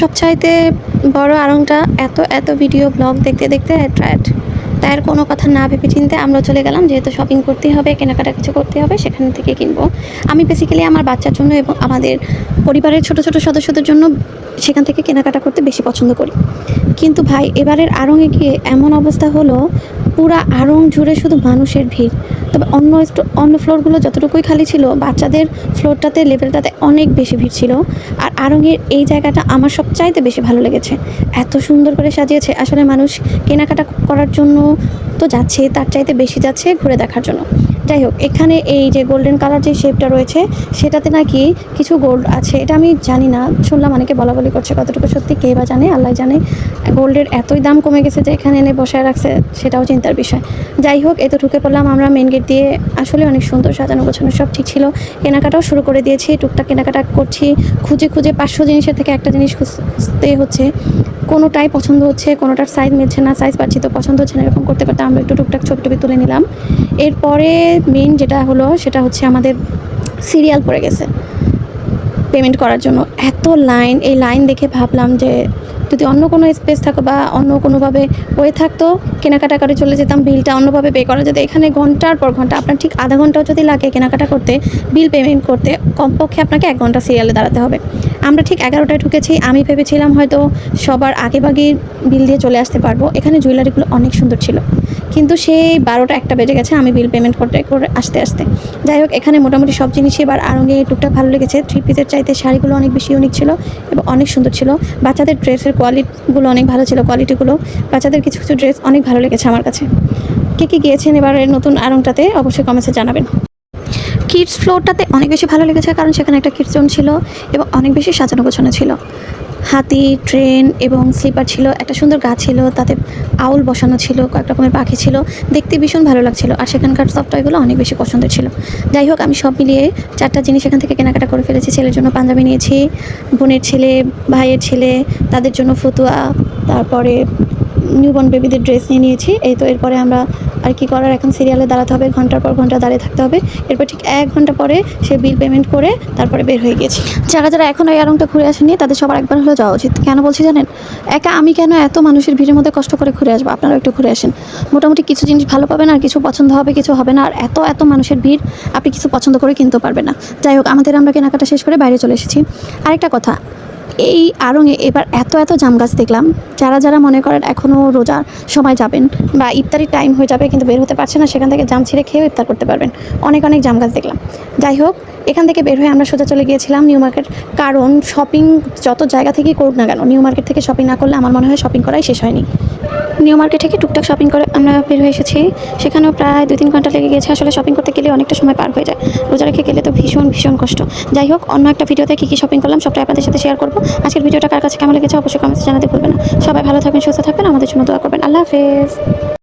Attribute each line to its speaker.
Speaker 1: সবচাইতে বড় আড়ংটা এত এত ভিডিও ব্লগ দেখতে দেখতে ট্র্যাট তাই আর কোনো কথা না ভেবে চিনতে আমরা চলে গেলাম, যেহেতু শপিং করতেই হবে, কেনাকাটা কিছু করতে হবে, সেখান থেকে কিনবো। আমি বেসিক্যালি আমার বাচ্চার জন্য এবং আমাদের পরিবারের ছোট ছোট সদস্যদের জন্য সেখান থেকে কেনাকাটা করতে বেশি পছন্দ করি। কিন্তু ভাই, এবারের আড়ংয়ে গিয়ে এমন অবস্থা হলো, পুরা আড়ং জুড়ে শুধু মানুষের ভিড়। তবে অন্য অন্য ফ্লোরগুলো যতটুকুই খালি ছিল, বাচ্চাদের ফ্লোরটাতে লেভেলটাতে অনেক বেশি ভিড় ছিল। আর আরঙের এই জায়গাটা আমার সবচাইতে বেশি ভালো লেগেছে। এত সুন্দর করে সাজিয়েছে। আসলে মানুষ কেনাকাটা করার জন্য তো যাচ্ছে, তার চাইতে বেশি যাচ্ছে ঘুরে দেখার জন্য। যাই হোক, এখানে এই যে গোল্ডেন কালার যে শেপটা রয়েছে, সেটাতে নাকি কিছু গোল্ড আছে। এটা আমি জানি না, শুনলাম অনেকে বলা বলি করছে, কতটুকু সত্যি, কে বা জানে, আল্লাহ জানে। গোল্ডের এতই দাম কমে গেছে যে এখানে এনে বসায় রাখছে, সেটাও চিন্তার বিষয়। যাই হোক, এতে ঢুকে পড়লাম আমরা মেন গেট দিয়ে। আসলে অনেক সুন্দর সাজানো গোছানো সব ঠিক ছিল। কেনাকাটাও শুরু করে দিয়েছি, টুকটাক কেনাকাটা করছি। খুঁজে খুঁজে পাঁচশো জিনিসের থেকে একটা জিনিস খুঁজতে হচ্ছে। কোনোটাই পছন্দ হচ্ছে, কোনোটার সাইজ মিলছে না সাইজ পাচ্ছি তো পছন্দ হচ্ছে না, এরকম করতে করতে আমরা একটু টুকটাক ছবি টবি তুলে নিলাম। এরপরে মেন যেটা হলো সেটা হচ্ছে আমাদের সিরিয়াল পড়ে গেছে পেমেন্ট করার জন্য। এত লাইন এই লাইন দেখে ভাবলাম যে যদি অন্য কোনো স্পেস থাকো বা অন্য কোনোভাবে হয়ে থাকতো, কেনাকাটা করে চলে যেতাম বিলটা অন্যভাবে পে করা। যেত এখানে ঘণ্টার পর ঘণ্টা, আপনার ঠিক আধা ঘন্টাও যদি লাগে কেনাকাটা করতে বিল পেমেন্ট করতে, কমপক্ষে আপনাকে এক ঘণ্টা সিরিয়ালে দাঁড়াতে হবে। আমরা ঠিক এগারোটায় ঢুকেছি। আমি ভেবেছিলাম হয়তো সবার আগে বাগে বিল দিয়ে চলে আসতে পারব। এখানে জুয়েলারিগুলো অনেক সুন্দর ছিল। কিন্তু সেই বারোটা একটা বেজে গেছে আমি বিল পেমেন্ট করতে, করে আসতে আসতে। যাই হোক, এখানে মোটামুটি সব জিনিসই এবার আরঙে টুকটাক ভালো লেগেছে। থ্রি পিসের চাইতে শাড়িগুলো অনেক বেশি ইউনিক ছিল এবং অনেক সুন্দর ছিল। বাচ্চাদের ড্রেসের কোয়ালিটিগুলো অনেক ভালো ছিল কোয়ালিটিগুলো বাচ্চাদের কিছু কিছু ড্রেস অনেক ভালো লেগেছে আমার কাছে। কে কে গিয়েছেন এবারের নতুন আরংটাতে অবশ্যই কমেন্টসে জানাবেন। কিডস ফ্লোরটাতে অনেক বেশি ভালো লেগেছে কারণ সেখানে একটা কিডস জোন ছিল এবং অনেক বেশি সাজানো গোছানো ছিল। হাতি ট্রেন এবং স্লিপার ছিল, একটা সুন্দর গাছ ছিল, তাতে আউল বসানো ছিল, কয়েক রকমের পাখি ছিল, দেখতে ভীষণ ভালো লাগছিল আর সেখানকার সফটওয়্যারগুলো অনেক বেশি পছন্দের ছিল। যাই হোক, আমি সব মিলিয়ে চারটা জিনিস এখান থেকে কেনাকাটা করে ফেলেছি, ছেলের জন্য পাঞ্জাবি নিয়েছি, বোনের ছেলে, ভাইয়ের ছেলে, তাদের জন্য ফতুয়া, তারপরে নিউবর্ন বেবিদের ড্রেস নিয়ে নিয়েছি, এই তো এরপরে আমরা আর কি করার এখন সিরিয়ালে দাঁড়াতে হবে, ঘণ্টার পর ঘণ্টা দাঁড়িয়ে থাকতে হবে। এরপর ঠিক এক ঘণ্টা পরে সে বিল পেমেন্ট করে তারপরে বের হয়ে গেছি। যারা যারা এখন এই আরংটা ঘুরে আসেনি তাদের সবার একবার হলেও যাওয়া উচিত। কেন বলছি জানেন? একা আমি কেন এত মানুষের ভিড়ের মধ্যে কষ্ট করে ঘুরে আসব? আপনারা একটু ঘুরে আসেন। মোটামুটি কিছু জিনিস ভালো পাবেন আর কিছু পছন্দ হবে, কিছু হবে না। আর এত এত মানুষের ভিড়, আপনি কিছু পছন্দ করে কিনতেও পারবেন না। যাই হোক, আমাদের আমরা কেনাকাটা শেষ করে বাইরে চলে এসেছি। আরেকটা কথা এই আরঙে এবার এত এত জাম গাছ দেখলাম। যারা যারা মনে করেন এখনও রোজার সময় যাবেন বা ইফতারির টাইম হয়ে যাবে কিন্তু বের হতে পারছে না, সেখান থেকে জাম ছিঁড়ে খেয়েও ইফতার করতে পারবেন। অনেক অনেক জাম গাছ দেখলাম। যাই হোক, এখান থেকে বের হয়ে আমরা সোজা চলে গিয়েছিলাম নিউ মার্কেট। কারণ শপিং যত জায়গা থেকেই করুক না কেন, নিউ মার্কেট থেকে শপিং না করলে আমার মনে হয় শপিং করাই শেষ হয়নি। নিউ মার্কেট থেকে টুকটাক শপিং করে আমরা বের হয়ে এসেছি। সেখানেও প্রায় দু তিন ঘণ্টা লেগে গেছে আসলে শপিং করতে গেলে অনেকটা সময় পার হয়ে যায়। রোজা রেখে গেলে তো ভীষণ ভীষণ কষ্ট। যাই হোক, অন্য একটা ভিডিওতে কী কী শপিং করলাম সবটাই আপনাদের সাথে শেয়ার করব। আজকের ভিডিওটা কার কাছে কেমন লেগেছে অবশ্যই কমেন্টে জানাতে ভুলবেন না। সবাই ভালো থাকবেন, সুস্থ থাকবেন। আমাদের জন্য দোয়া করবেন। আল্লাহ হাফেজ।